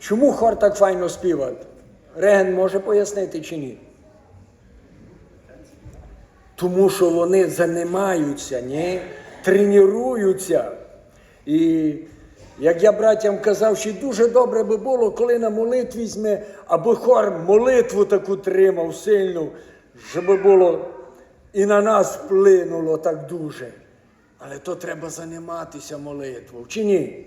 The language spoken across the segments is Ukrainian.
Чому хор так файно співає? Реген може пояснити чи ні? Тому що вони займаються, ні? тренуються. І як я братям казав, що дуже добре би було, коли на молитві візьме, аби хор молитву таку тримав сильну, щоб було і на нас вплинуло так дуже. Але то треба займатися молитвою, чи ні?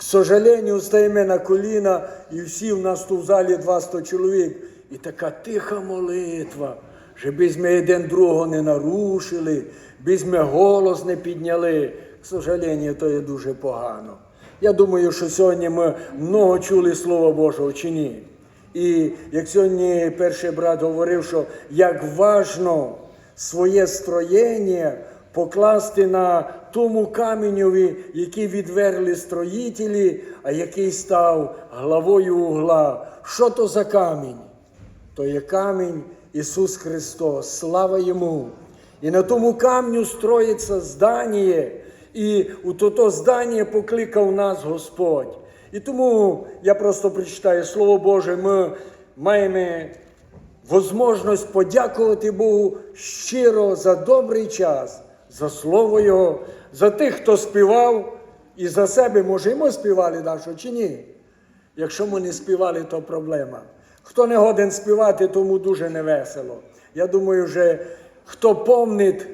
К сожалению, стоїмо на коліна, і всі в нас тут в залі 200 чоловік. І така тиха молитва, щоб ми один другого не нарушили, без ми голос не підняли. К сожалению, то є дуже погано. Я думаю, що сьогодні ми много чули Слова Божого чи ні. І як сьогодні перший брат говорив, що як важно своє строєння покласти на тому каменьові, який відверли строїтелі, а який став главою угла. Що то за камінь? То є камінь Ісус Христос. Слава Йому! І на тому камню строїться здання, і у то здання покликав нас Господь. І тому я просто прочитаю Слово Боже, ми маємо возможність подякувати Богу щиро за добрий час, за слово Його, за тих, хто співав, і за себе, може, і ми співали нашу чи ні. Якщо ми не співали, то проблема. Хто не годен співати, тому дуже невесело. Я думаю, вже хто помнить,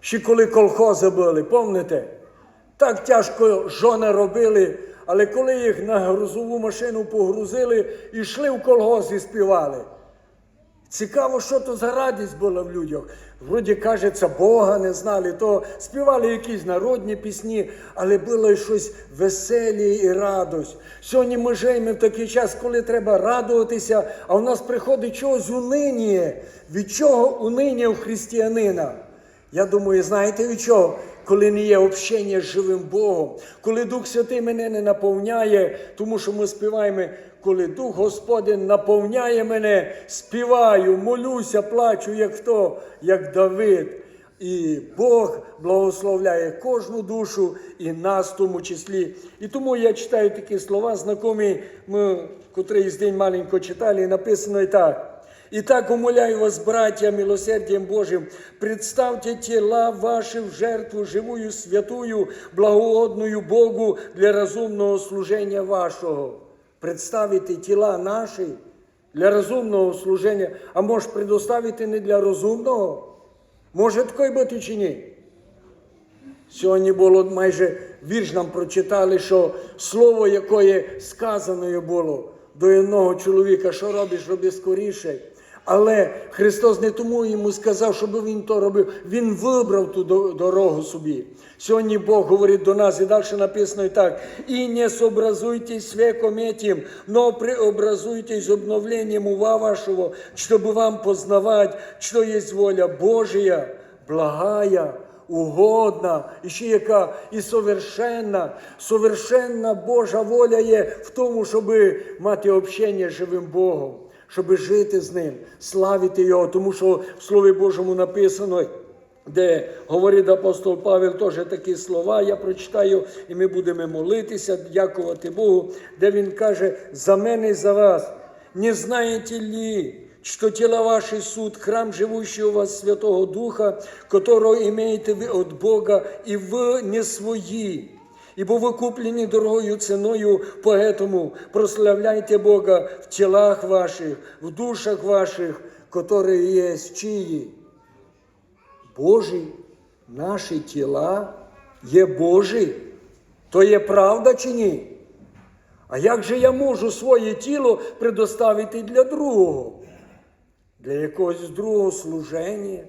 ще коли колхози були, помните? Так тяжко жони робили, але коли їх на грузову машину погрузили і йшли в колгосп і співали. Цікаво, що то за радість була в людях. Вроді кажеться, Бога не знали, то співали якісь народні пісні, але було щось веселі і радость. Сьогодні ми живемо в такий час, коли треба радуватися, а в нас приходить чогось унині. Від чого унині у християнина? Я думаю, знаєте від чого? Коли не є общення з живим Богом, коли Дух Святий мене не наповняє, тому що ми співаємо, коли Дух Господень наповняє мене, співаю, молюся, плачу, як хто, як Давид. І Бог благословляє кожну душу і нас в тому числі. І тому я читаю такі слова, знайомі, ми котрийсь день маленько читали, і написано і так. Итак, умоляю вас, братья, милосердием Божьим, представьте тела ваши в жертву живую, святую, благоугодную Богу для разумного служения вашого. Представити тіла наші для розумного служення, а може предоставити не для розумного? Може таке бути чи ні? Сьогодні було майже вірш нам прочитали, що слово, яке сказане було до одного чоловіка, що робиш, роби скоріше. Але Христос не тому йому сказав, щоб він то робив. Він вибрав ту дорогу собі. Сьогодні Бог говорить до нас, і далі написано і так: і не сообразуйтесь веком этим, но преобразуйтесь обновлением ума вашего, чтобы вам познавать, что есть воля Божия, благая, угодна, і ще яка і совершенна. Совершенна Божа воля є в тому, щоб мати общення з живим Богом, щоб жити з ним, славити Його, тому що в Слові Божому написано. Де говорить апостол Павел теж такі слова, я прочитаю, і ми будемо молитися, дякувати Богу, де він каже: за мене і за вас, не знаєте ли, что тела ваши суд, храм живущий у вас Святого Духа, которого имеете вы от Бога, и вы не свои. Ибо вы куплены дорогою ценою, поэтому прославляйте Бога в телах ваших, в душах ваших, которые есть чьи. Божі, наші тіла є Божі. То є правда чи ні? А як же я можу своє тіло предоставити для другого? Для якогось другого служення?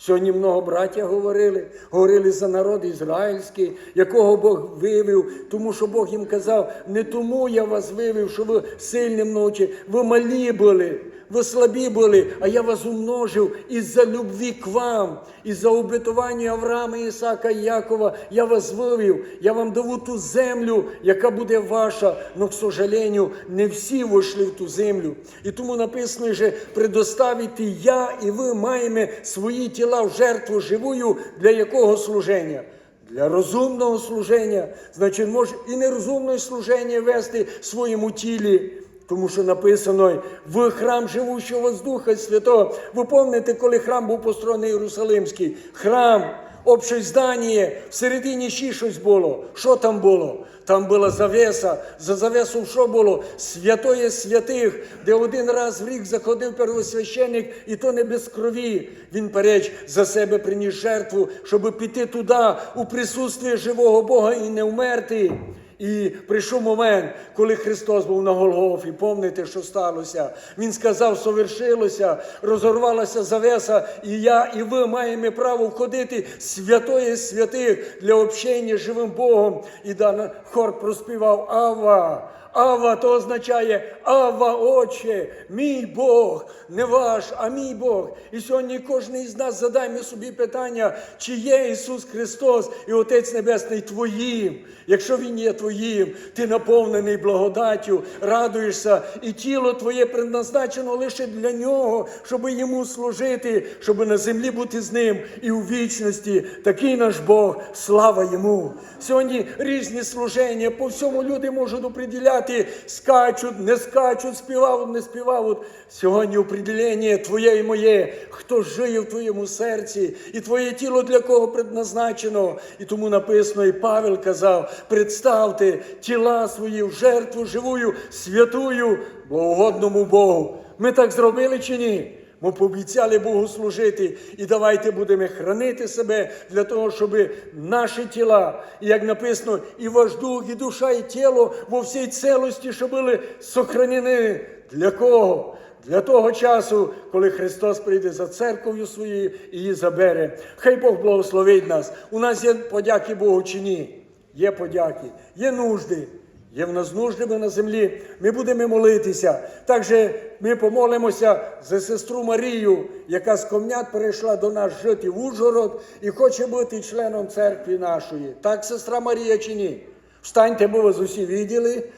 Сьогодні много браття говорили, говорили за народ ізраїльський, якого Бог вивів, тому що Бог їм казав, не тому я вас вивів, що ви сильні вночі, ви малі були, ви слабі були, а я вас умножив із-за любві к вам, із-за обетування Авраама, Ісака і Якова. Я вас вивів, я вам даву ту землю, яка буде ваша. Но, к сожалению, не всі вийшли в ту землю. І тому написано, що предоставити я і ви маємо свої тіла в жертву живую для якого служення? для розумного служення, значить, може і нерозумне служення вести в своєму тілі. Тому що написано в храм живущого з Духа Святого. Ви пам'ятаєте, коли храм був построєний Єрусалимський? Храм, обще здання, всередині ще щось було. Що там було? Там була завеса. За завесу що було? Святоє святих, де один раз в рік заходив первосвященник, і то не без крові. Він переч за себе приніс жертву, щоб піти туди, у присутствие живого Бога і не вмерти. І прийшов момент, коли Христос був на Голгофі. помните, що сталося? Він сказав, совершилося, розорвалася завеса, і я, і ви маємо право входити святої святих для общення з живим Богом. І дана хор проспівав Ава. Ава то означає Ава, Отче, мій Бог, не ваш, а мій Бог. І сьогодні кожен із нас задайме собі питання, чи є Ісус Христос і Отець Небесний Твоїм. Якщо Він є Твоїм, ти наповнений благодаттю, радуєшся, і тіло Твоє предназначено лише для Нього, щоб йому служити, щоб на землі бути з ним і у вічності. Такий наш Бог, слава йому. Сьогодні різні служення, по всьому люди можуть оприділяти, скачуть, не скачуть, співав, не співав. Сьогодні определення Твоє і моє, хто жиє в Твоєму серці, і Твоє тіло для кого предназначено. І тому написано, і Павел казав: представте тіла свої в жертву живую, святую, благогодному Богу. Ми так зробили чи ні? Ми пообіцяли Богу служити, і давайте будемо хранити себе для того, щоб наші тіла, як написано, і ваш дух, і душа, і тіло во всій целості, щоб були сохранені. Для кого? Для того часу, коли Христос прийде за церков'ю своєю і її забере. Хай Бог благословить нас. У нас є подяки Богу чи ні? Є подяки, є нужди. Є в нас нужди на землі, ми будемо молитися. Також ми помолимося за сестру Марію, яка з комнят перейшла до нас жити в Ужгород і хоче бути членом церкви нашої. Так, сестра Марія чи ні? Встаньте, бо вас усі виділи.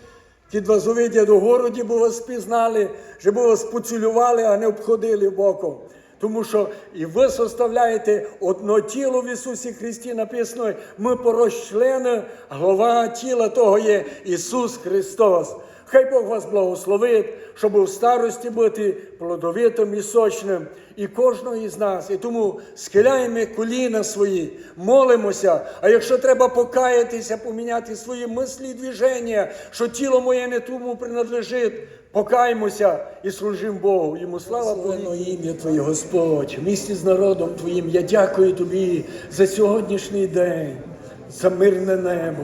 Ті вас увидять у городі, бо вас спізнали, щоб вас поцілювали, а не обходили боком. Тому що і ви составляєте одно тіло в Ісусі Христі, написано, ми порозчлени, голова тіла того є Ісус Христос. Хай Бог вас благословить, щоб у старості бути плодовитим і сочним, і кожного із нас. І тому схиляємо коліна свої, молимося. А якщо треба покаятися, поміняти свої мислі і движення, що тіло моє не тому принадлежить, покаймося і служимо Богу. Йому слава Богу. ім'я Твоє, Господь, в місті з народом Твоїм. Я дякую Тобі за сьогоднішній день, за мирне небо.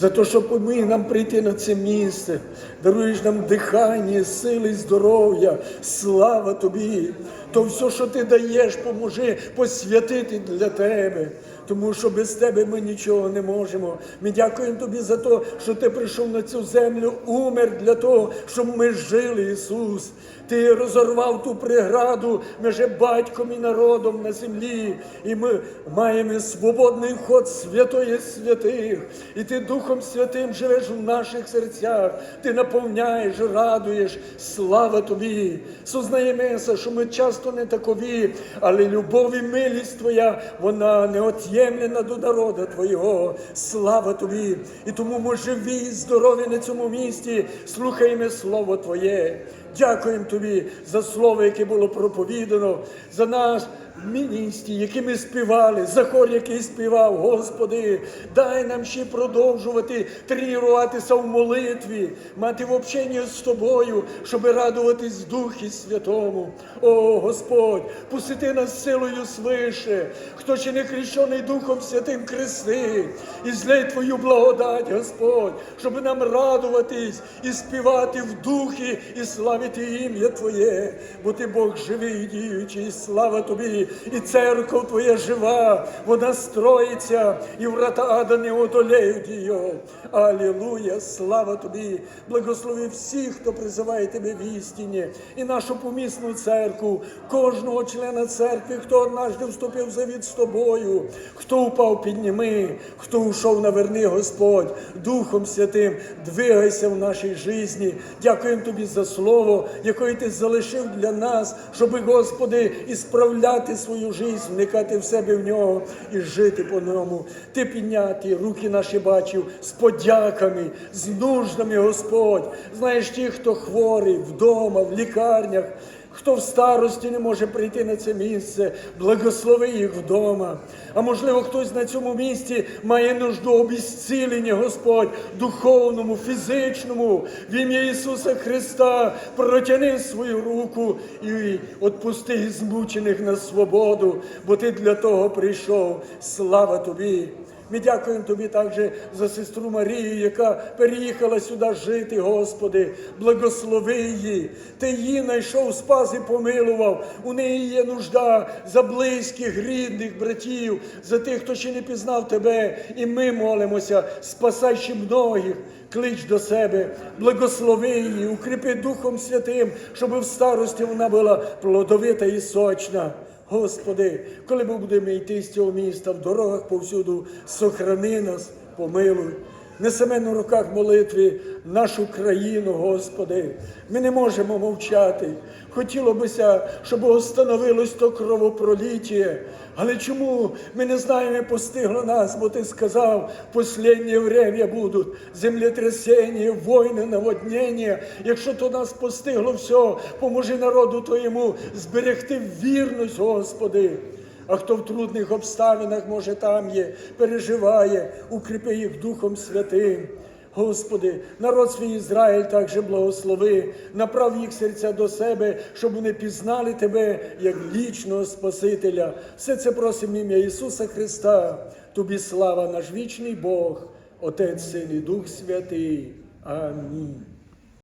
За те, що поміг нам прийти на це місце, даруєш нам дихання, сили, здоров'я, слава тобі. То все, що ти даєш, поможи посвятити для тебе. Тому що без тебе ми нічого не можемо. Ми дякуємо тобі за те, що ти прийшов на цю землю, умер для того, щоб ми жили, Ісус. Ти розорвав ту преграду між батьком і народом на землі. І ми маємо свободний вход святої святих. І ти Духом Святим живеш в наших серцях. Ти наповняєш, радуєш. Слава тобі. Сознаємося, що ми часто не такові, але любов і милість Твоя, вона неот'ємлена до народа Твого. Слава тобі. І тому ми живі і здорові на цьому місті, Слухаємо Слово Твоє. Дякуємо тобі за слово, яке було проповідано, за нас міністі, які ми співали, за хор, який співав, Господи, дай нам ще продовжувати тренуватися в молитві, мати в общенні з тобою, щоб радуватись Духі Святому. О Господь, посити нас силою свише, хто ще не хрещений Духом Святим Христи, і злей Твою благодать, Господь, щоб нам радуватись і співати в духі і славити ім'я Твоє, бо Ти Бог живий, і діючий, слава Тобі, і церква Твоя жива, вона строїться, і врата ада не одолеють її. Алілуя, слава Тобі, благослови всіх, хто призиває Тебе в істині, і нашу помісну церкву, кожного члена церкви, хто однажды вступив в завіт з тобою, хто упав, підніми, хто ушов, наверни, Господь, Духом Святим, двигайся в нашій житті. Дякуємо Тобі за слово, яке Ти залишив для нас, щоб, Господи, ісправляти справляти свою жизнь, вникати в себе в нього і жити по ньому. Ти підняти руки наші бачив з подяками, з нуждами, Господь. Знаєш ті, хто хворий вдома, в лікарнях. Хто в старості не може прийти на це місце, благослови їх вдома. А можливо, хтось на цьому місці має нужду обіцілення, Господь, духовному, фізичному, в ім'я Ісуса Христа, протяни свою руку і отпусти змучених на свободу, бо ти для того прийшов. Слава тобі! Ми дякуємо тобі також за сестру Марію, яка переїхала сюди жити, Господи. Благослови її. Ти її знайшов, спас і помилував. У неї є нужда за близьких, рідних, братів, за тих, хто ще не пізнав тебе. І ми молимося, спасай многих. Клич до себе, благослови її, укріпи Духом Святим, щоб в старості вона була плодовита і сочна. Господи, коли ми будемо йти з цього міста в дорогах повсюду, сохрани нас, помилуй. Несеме на руках молитви нашу країну, Господи. Ми не можемо мовчати. Хотіло бися, щоб остановилось то кровопроліття. Але чому ми не знаємо, і постигло нас, бо ти сказав, в останнє время будуть землетрясення, війни, наводнення. Якщо то нас постигло все, поможи народу Твоєму зберегти вірність, Господи. А хто в трудних обставинах, може, там є, переживає, укріпи їх Духом Святим. Господи, народ свій Ізраїль також благослови, направ їх серця до себе, щоб вони пізнали Тебе як вічного Спасителя. Все це просимо ім'я Ісуса Христа. Тобі слава наш вічний Бог, Отець, Син і Дух Святий. Амінь.